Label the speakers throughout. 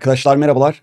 Speaker 1: Arkadaşlar merhabalar.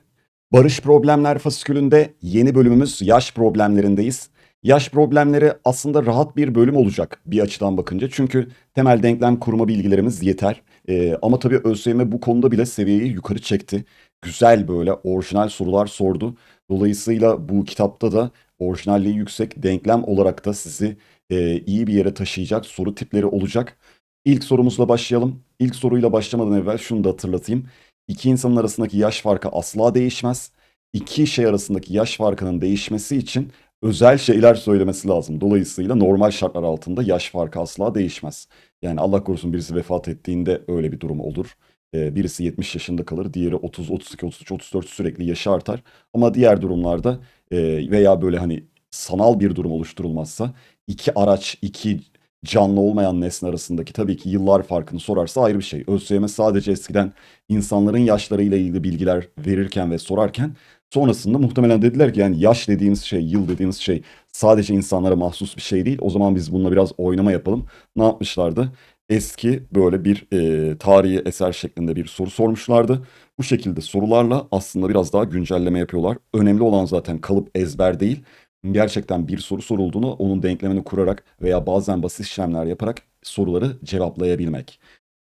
Speaker 1: Barış Problemler fasikülünde yeni bölümümüz yaş problemlerindeyiz. Yaş problemleri aslında rahat bir bölüm olacak bir açıdan bakınca. Çünkü temel denklem kurma bilgilerimiz yeter. Ee, ama tabii ÖSYM bu konuda bile seviyeyi yukarı çekti. Güzel böyle orijinal sorular sordu. Dolayısıyla bu kitapta da orijinalliği yüksek denklem olarak da sizi e, iyi bir yere taşıyacak soru tipleri olacak. İlk sorumuzla başlayalım. İlk soruyla başlamadan evvel şunu da hatırlatayım. İki insanın arasındaki yaş farkı asla değişmez. İki şey arasındaki yaş farkının değişmesi için özel şeyler söylemesi lazım. Dolayısıyla normal şartlar altında yaş farkı asla değişmez. Yani Allah korusun birisi vefat ettiğinde öyle bir durum olur. Ee, birisi 70 yaşında kalır, diğeri 30, 32, 33, 34 sürekli yaşı artar. Ama diğer durumlarda e, veya böyle hani sanal bir durum oluşturulmazsa iki araç, iki canlı olmayan nesne arasındaki tabii ki yıllar farkını sorarsa ayrı bir şey. ÖSYM sadece eskiden insanların yaşlarıyla ilgili bilgiler verirken ve sorarken sonrasında muhtemelen dediler ki yani yaş dediğimiz şey, yıl dediğimiz şey sadece insanlara mahsus bir şey değil. O zaman biz bununla biraz oynama yapalım. Ne yapmışlardı? Eski böyle bir e, tarihi eser şeklinde bir soru sormuşlardı. Bu şekilde sorularla aslında biraz daha güncelleme yapıyorlar. Önemli olan zaten kalıp ezber değil gerçekten bir soru sorulduğunu onun denklemini kurarak veya bazen basit işlemler yaparak soruları cevaplayabilmek.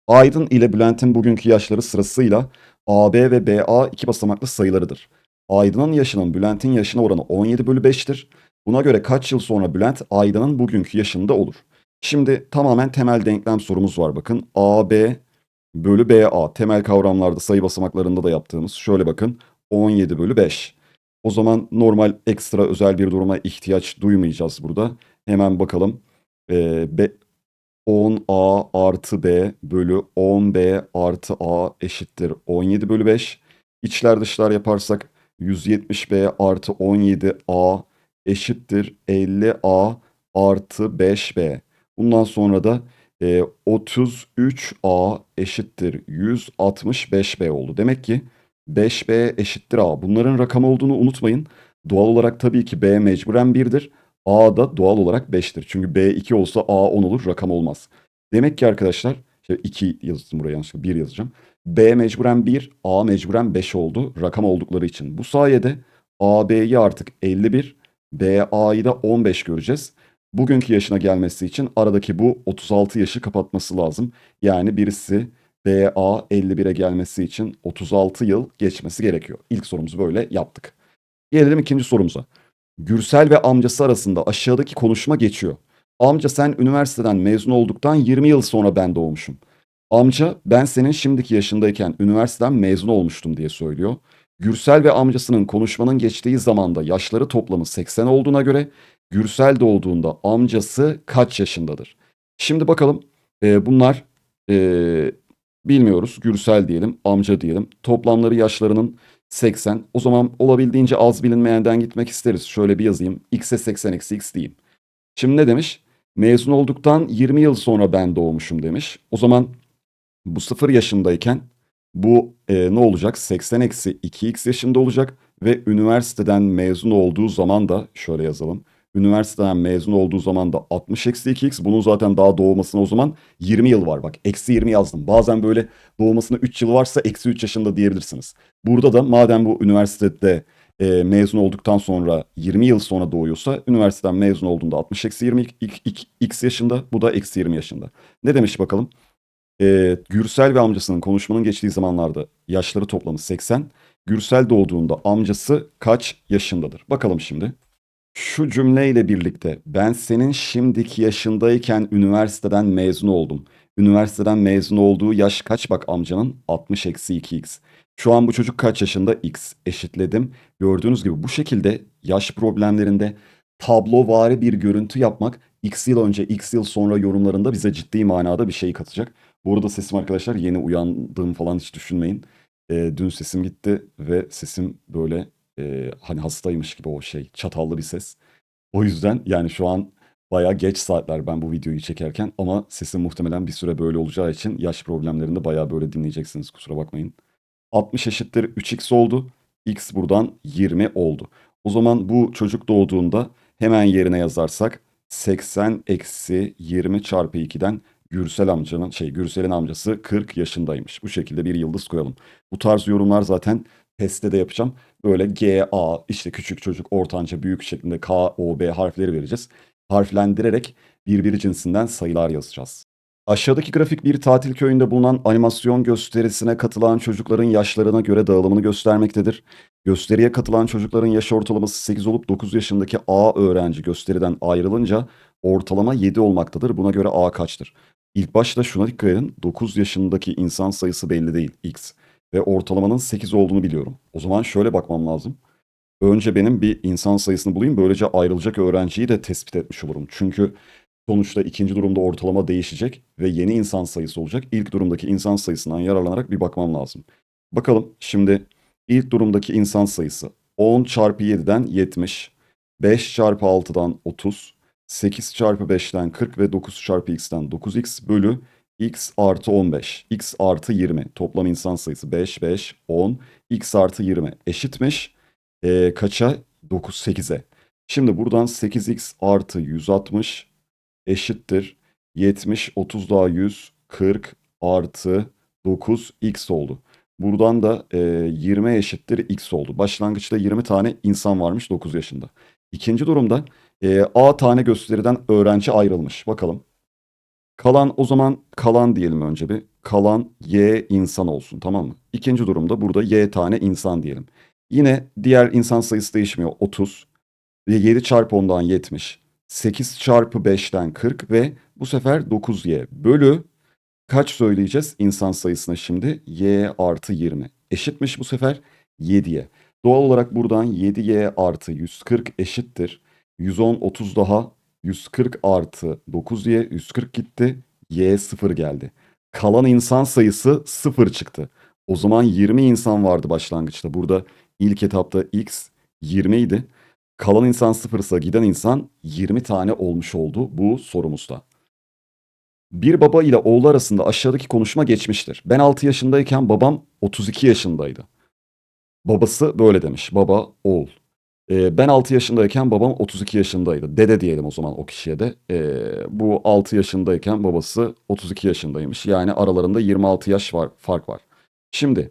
Speaker 1: Aydın ile Bülent'in bugünkü yaşları sırasıyla AB ve BA iki basamaklı sayılarıdır. Aydın'ın yaşının Bülent'in yaşına oranı 17 bölü 5'tir. Buna göre kaç yıl sonra Bülent Aydın'ın bugünkü yaşında olur? Şimdi tamamen temel denklem sorumuz var bakın. AB bölü BA temel kavramlarda sayı basamaklarında da yaptığımız şöyle bakın 17 bölü 5. O zaman normal ekstra özel bir duruma ihtiyaç duymayacağız burada. Hemen bakalım. Ee, B, 10a artı b bölü 10b artı a eşittir 17 bölü 5. İçler dışlar yaparsak 170b artı 17a eşittir 50a artı 5b. Bundan sonra da e, 33a eşittir 165b oldu. Demek ki 5B eşittir A. Bunların rakam olduğunu unutmayın. Doğal olarak tabii ki B mecburen 1'dir. A da doğal olarak 5'tir. Çünkü B 2 olsa A 10 olur, rakam olmaz. Demek ki arkadaşlar, şey 2 yazdım buraya yanlışlıkla 1 yazacağım. B mecburen 1, A mecburen 5 oldu rakam oldukları için. Bu sayede AB'yi artık 51, BA'yı da 15 göreceğiz. Bugünkü yaşına gelmesi için aradaki bu 36 yaşı kapatması lazım. Yani birisi BA 51'e gelmesi için 36 yıl geçmesi gerekiyor. İlk sorumuzu böyle yaptık. Gelelim ikinci sorumuza. Gürsel ve amcası arasında aşağıdaki konuşma geçiyor. Amca sen üniversiteden mezun olduktan 20 yıl sonra ben doğmuşum. Amca ben senin şimdiki yaşındayken üniversiteden mezun olmuştum diye söylüyor. Gürsel ve amcasının konuşmanın geçtiği zamanda yaşları toplamı 80 olduğuna göre Gürsel doğduğunda amcası kaç yaşındadır? Şimdi bakalım e, bunlar e, Bilmiyoruz. Gürsel diyelim, amca diyelim. Toplamları yaşlarının 80. O zaman olabildiğince az bilinmeyenden gitmek isteriz. Şöyle bir yazayım. X'e 80 eksi X diyeyim. Şimdi ne demiş? Mezun olduktan 20 yıl sonra ben doğmuşum demiş. O zaman bu 0 yaşındayken bu e, ne olacak? 80 eksi 2x yaşında olacak. Ve üniversiteden mezun olduğu zaman da şöyle yazalım. Üniversiteden mezun olduğu zaman da 60 eksi 2x. Bunun zaten daha doğmasına o zaman 20 yıl var. Bak eksi 20 yazdım. Bazen böyle doğmasına 3 yıl varsa eksi 3 yaşında diyebilirsiniz. Burada da madem bu üniversitede e, mezun olduktan sonra 20 yıl sonra doğuyorsa üniversiteden mezun olduğunda 60 eksi 20 x yaşında bu da eksi 20 yaşında. Ne demiş bakalım? E, Gürsel ve amcasının konuşmanın geçtiği zamanlarda yaşları toplamı 80. Gürsel doğduğunda amcası kaç yaşındadır? Bakalım şimdi. Şu cümleyle birlikte ben senin şimdiki yaşındayken üniversiteden mezun oldum. Üniversiteden mezun olduğu yaş kaç bak amcanın? 60 eksi 2x. Şu an bu çocuk kaç yaşında? X eşitledim. Gördüğünüz gibi bu şekilde yaş problemlerinde tablovari bir görüntü yapmak x yıl önce x yıl sonra yorumlarında bize ciddi manada bir şey katacak. Bu arada sesim arkadaşlar yeni uyandığım falan hiç düşünmeyin. E, dün sesim gitti ve sesim böyle e, hani hastaymış gibi o şey çatallı bir ses. O yüzden yani şu an baya geç saatler ben bu videoyu çekerken ama sesim muhtemelen bir süre böyle olacağı için yaş problemlerinde baya böyle dinleyeceksiniz kusura bakmayın. 60 eşittir 3x oldu. X buradan 20 oldu. O zaman bu çocuk doğduğunda hemen yerine yazarsak 80 eksi 20 çarpı 2'den Gürsel amcanın şey Gürsel'in amcası 40 yaşındaymış. Bu şekilde bir yıldız koyalım. Bu tarz yorumlar zaten testte de yapacağım. Böyle G, A, işte küçük çocuk, ortanca, büyük şeklinde K, O, B harfleri vereceğiz. Harflendirerek birbiri cinsinden sayılar yazacağız. Aşağıdaki grafik bir tatil köyünde bulunan animasyon gösterisine katılan çocukların yaşlarına göre dağılımını göstermektedir. Gösteriye katılan çocukların yaş ortalaması 8 olup 9 yaşındaki A öğrenci gösteriden ayrılınca ortalama 7 olmaktadır. Buna göre A kaçtır? İlk başta şuna dikkat edin. 9 yaşındaki insan sayısı belli değil X. Ve ortalamanın 8 olduğunu biliyorum. O zaman şöyle bakmam lazım. Önce benim bir insan sayısını bulayım. Böylece ayrılacak öğrenciyi de tespit etmiş olurum. Çünkü sonuçta ikinci durumda ortalama değişecek ve yeni insan sayısı olacak. İlk durumdaki insan sayısından yararlanarak bir bakmam lazım. Bakalım şimdi ilk durumdaki insan sayısı 10 çarpı 7'den 70, 5 çarpı 6'dan 30, 8 çarpı 5'ten 40 ve 9 çarpı x'ten 9x bölü x artı 15. x artı 20. Toplam insan sayısı 5, 5, 10. x artı 20 eşitmiş. Ee, kaça? 9, 8'e. Şimdi buradan 8x artı 160 eşittir. 70, 30 daha 100, 40 artı 9 x oldu. Buradan da e, 20 eşittir x oldu. Başlangıçta 20 tane insan varmış 9 yaşında. İkinci durumda e, A tane gösteriden öğrenci ayrılmış. Bakalım. Kalan o zaman kalan diyelim önce bir. Kalan Y insan olsun tamam mı? İkinci durumda burada Y tane insan diyelim. Yine diğer insan sayısı değişmiyor. 30. Ve 7 çarpı 10'dan 70. 8 çarpı 5'ten 40 ve bu sefer 9Y bölü kaç söyleyeceğiz insan sayısına şimdi? Y artı 20. Eşitmiş bu sefer 7'ye. Doğal olarak buradan 7Y artı 140 eşittir. 110, 30 daha 140 artı 9Y 140 gitti. Y 0 geldi. Kalan insan sayısı 0 çıktı. O zaman 20 insan vardı başlangıçta. Burada ilk etapta X 20 idi. Kalan insan 0 ise giden insan 20 tane olmuş oldu bu sorumuzda. Bir baba ile oğlu arasında aşağıdaki konuşma geçmiştir. Ben 6 yaşındayken babam 32 yaşındaydı. Babası böyle demiş. Baba, oğul. Ee, ben 6 yaşındayken babam 32 yaşındaydı. Dede diyelim o zaman o kişiye de. Ee, bu 6 yaşındayken babası 32 yaşındaymış. Yani aralarında 26 yaş var, fark var. Şimdi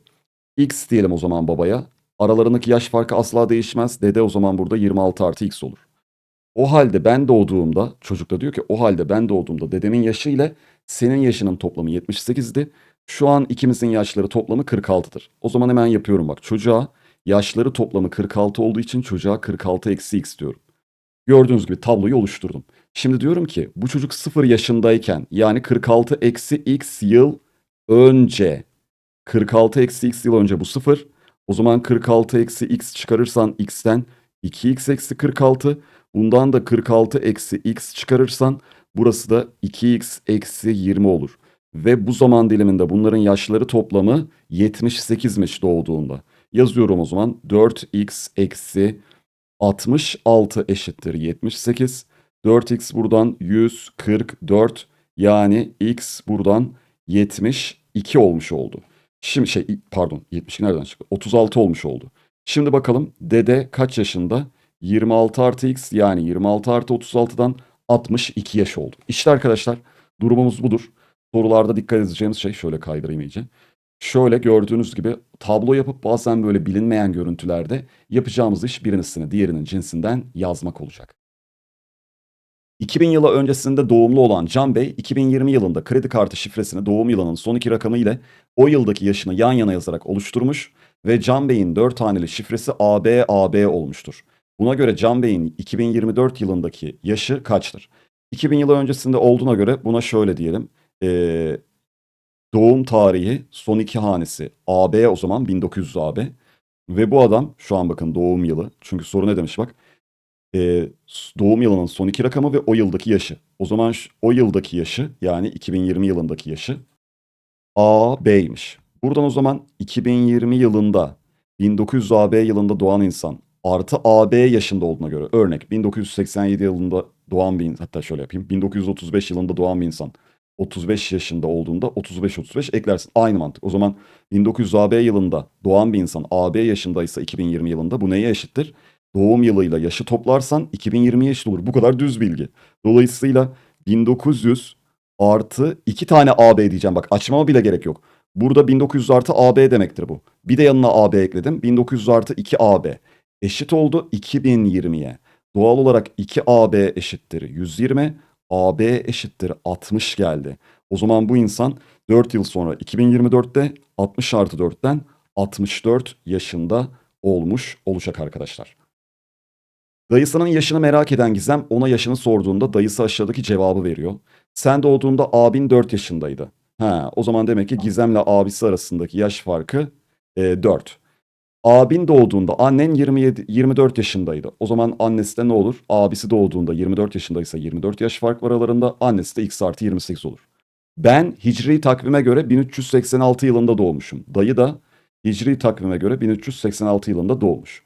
Speaker 1: X diyelim o zaman babaya. Aralarındaki yaş farkı asla değişmez. Dede o zaman burada 26 artı X olur. O halde ben doğduğumda, çocuk da diyor ki o halde ben doğduğumda dedemin yaşı ile senin yaşının toplamı 78'di. Şu an ikimizin yaşları toplamı 46'dır. O zaman hemen yapıyorum bak. Çocuğa yaşları toplamı 46 olduğu için çocuğa 46 eksi x diyorum. Gördüğünüz gibi tabloyu oluşturdum. Şimdi diyorum ki bu çocuk 0 yaşındayken yani 46 eksi x yıl önce 46 eksi x yıl önce bu 0. O zaman 46 eksi x çıkarırsan x'ten 2x eksi 46. Bundan da 46 eksi x çıkarırsan burası da 2x eksi 20 olur. Ve bu zaman diliminde bunların yaşları toplamı 78'miş doğduğunda. Yazıyorum o zaman 4x eksi 66 eşittir 78. 4x buradan 144 yani x buradan 72 olmuş oldu. Şimdi şey pardon 72 nereden çıktı? 36 olmuş oldu. Şimdi bakalım dede kaç yaşında? 26 artı x yani 26 artı 36'dan 62 yaş oldu. İşte arkadaşlar durumumuz budur. Sorularda dikkat edeceğimiz şey şöyle kaydırayım iyice. Şöyle gördüğünüz gibi tablo yapıp bazen böyle bilinmeyen görüntülerde yapacağımız iş birincisini diğerinin cinsinden yazmak olacak. 2000 yılı öncesinde doğumlu olan Can Bey, 2020 yılında kredi kartı şifresini doğum yılının son iki rakamı ile o yıldaki yaşını yan yana yazarak oluşturmuş ve Can Bey'in 4 haneli şifresi AB AB olmuştur. Buna göre Can Bey'in 2024 yılındaki yaşı kaçtır? 2000 yılı öncesinde olduğuna göre buna şöyle diyelim. Ee, doğum tarihi son iki hanesi AB o zaman 1900 AB. Ve bu adam şu an bakın doğum yılı. Çünkü soru ne demiş bak. Ee, doğum yılının son iki rakamı ve o yıldaki yaşı. O zaman şu- o yıldaki yaşı yani 2020 yılındaki yaşı AB'ymiş. Buradan o zaman 2020 yılında 1900 AB yılında doğan insan artı AB yaşında olduğuna göre örnek 1987 yılında doğan bir hatta şöyle yapayım 1935 yılında doğan bir insan 35 yaşında olduğunda 35-35 eklersin. Aynı mantık. O zaman 1900 AB yılında doğan bir insan AB yaşındaysa 2020 yılında bu neye eşittir? Doğum yılıyla yaşı toplarsan 2020 yaşında olur. Bu kadar düz bilgi. Dolayısıyla 1900 artı 2 tane AB diyeceğim. Bak açmama bile gerek yok. Burada 1900 artı AB demektir bu. Bir de yanına AB ekledim. 1900 artı 2AB eşit oldu 2020'ye. Doğal olarak 2AB eşittir 120. AB eşittir 60 geldi. O zaman bu insan 4 yıl sonra 2024'te 60 artı 4'ten 64 yaşında olmuş olacak arkadaşlar. Dayısının yaşını merak eden Gizem ona yaşını sorduğunda dayısı aşağıdaki cevabı veriyor. Sen doğduğunda abin 4 yaşındaydı. Ha, o zaman demek ki Gizem'le abisi arasındaki yaş farkı e, 4. Abin doğduğunda annen 27 24 yaşındaydı. O zaman annesi de ne olur? Abisi doğduğunda 24 yaşındaysa 24 yaş fark var aralarında. Annesi de x artı 28 olur. Ben hicri takvime göre 1386 yılında doğmuşum. Dayı da hicri takvime göre 1386 yılında doğmuş.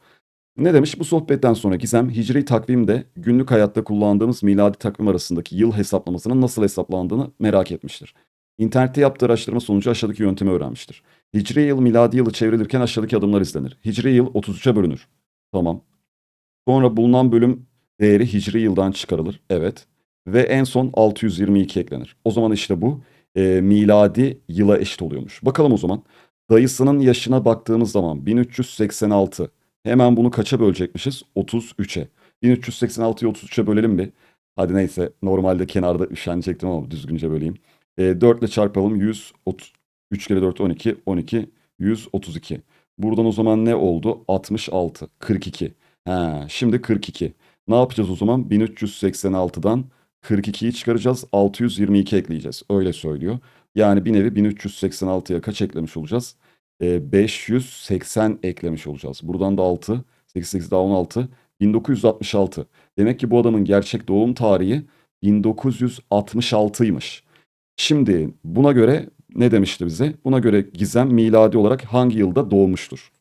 Speaker 1: Ne demiş? Bu sohbetten sonra Gizem hicri takvimde günlük hayatta kullandığımız miladi takvim arasındaki yıl hesaplamasının nasıl hesaplandığını merak etmiştir. İnternette yaptığı araştırma sonucu aşağıdaki yöntemi öğrenmiştir. Hicri yıl miladi yılı çevrilirken aşağıdaki adımlar izlenir. Hicri yıl 33'e bölünür. Tamam. Sonra bulunan bölüm değeri hicri yıldan çıkarılır. Evet. Ve en son 622 eklenir. O zaman işte bu e, miladi yıla eşit oluyormuş. Bakalım o zaman. Dayısının yaşına baktığımız zaman 1386. Hemen bunu kaça bölecekmişiz? 33'e. 1386'yı 33'e bölelim bir. Hadi neyse normalde kenarda üşenecektim ama düzgünce böleyim. E, 4 ile çarpalım 100, 30, 3 kere 4 12, 12, 132. Buradan o zaman ne oldu? 66, 42. Ha, şimdi 42. Ne yapacağız o zaman? 1386'dan 42'yi çıkaracağız, 622 ekleyeceğiz. Öyle söylüyor. Yani bir nevi 1386'ya kaç eklemiş olacağız? E, 580 eklemiş olacağız. Buradan da 6, 88 daha 16, 1966. Demek ki bu adamın gerçek doğum tarihi 1966'ymış. Şimdi buna göre ne demişti bize? Buna göre Gizem miladi olarak hangi yılda doğmuştur?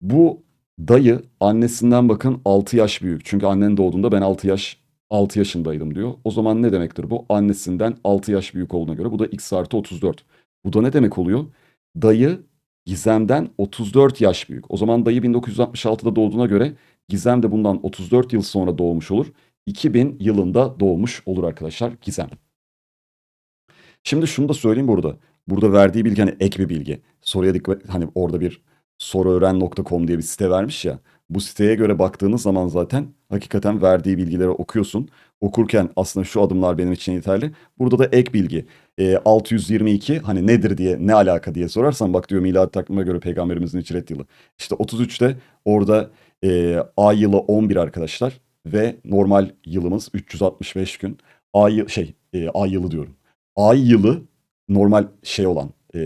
Speaker 1: Bu dayı annesinden bakın 6 yaş büyük. Çünkü annen doğduğunda ben 6 yaş 6 yaşındaydım diyor. O zaman ne demektir bu? Annesinden 6 yaş büyük olduğuna göre bu da x artı 34. Bu da ne demek oluyor? Dayı Gizem'den 34 yaş büyük. O zaman dayı 1966'da doğduğuna göre Gizem de bundan 34 yıl sonra doğmuş olur. 2000 yılında doğmuş olur arkadaşlar Gizem. Şimdi şunu da söyleyeyim burada. Burada verdiği bilgi hani ek bir bilgi. Soruya dikkat hani orada bir soruören.com diye bir site vermiş ya. Bu siteye göre baktığınız zaman zaten hakikaten verdiği bilgileri okuyorsun. Okurken aslında şu adımlar benim için yeterli. Burada da ek bilgi. E, 622 hani nedir diye ne alaka diye sorarsan bak diyor miladi takvime göre peygamberimizin hicret yılı. İşte 33'te orada e, ay yılı 11 arkadaşlar ve normal yılımız 365 gün. Ay yı- şey e, ay yılı diyorum. Ay yılı normal şey olan e,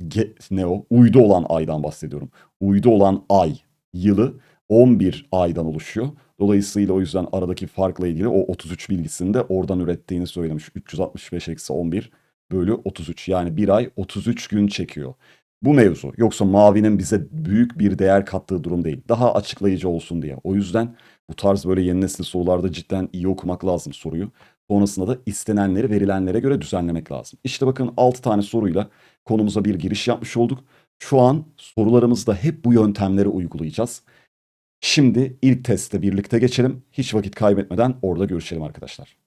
Speaker 1: ge- ne o? Uydu olan aydan bahsediyorum. Uydu olan ay yılı 11 aydan oluşuyor. Dolayısıyla o yüzden aradaki farkla ilgili o 33 bilgisini de oradan ürettiğini söylemiş. 365 eksi 11 bölü 33 yani bir ay 33 gün çekiyor. Bu mevzu yoksa mavinin bize büyük bir değer kattığı durum değil. Daha açıklayıcı olsun diye. O yüzden bu tarz böyle yeni nesil sorularda cidden iyi okumak lazım soruyu. Sonrasında da istenenleri verilenlere göre düzenlemek lazım. İşte bakın 6 tane soruyla konumuza bir giriş yapmış olduk. Şu an sorularımızda hep bu yöntemleri uygulayacağız. Şimdi ilk testte birlikte geçelim. Hiç vakit kaybetmeden orada görüşelim arkadaşlar.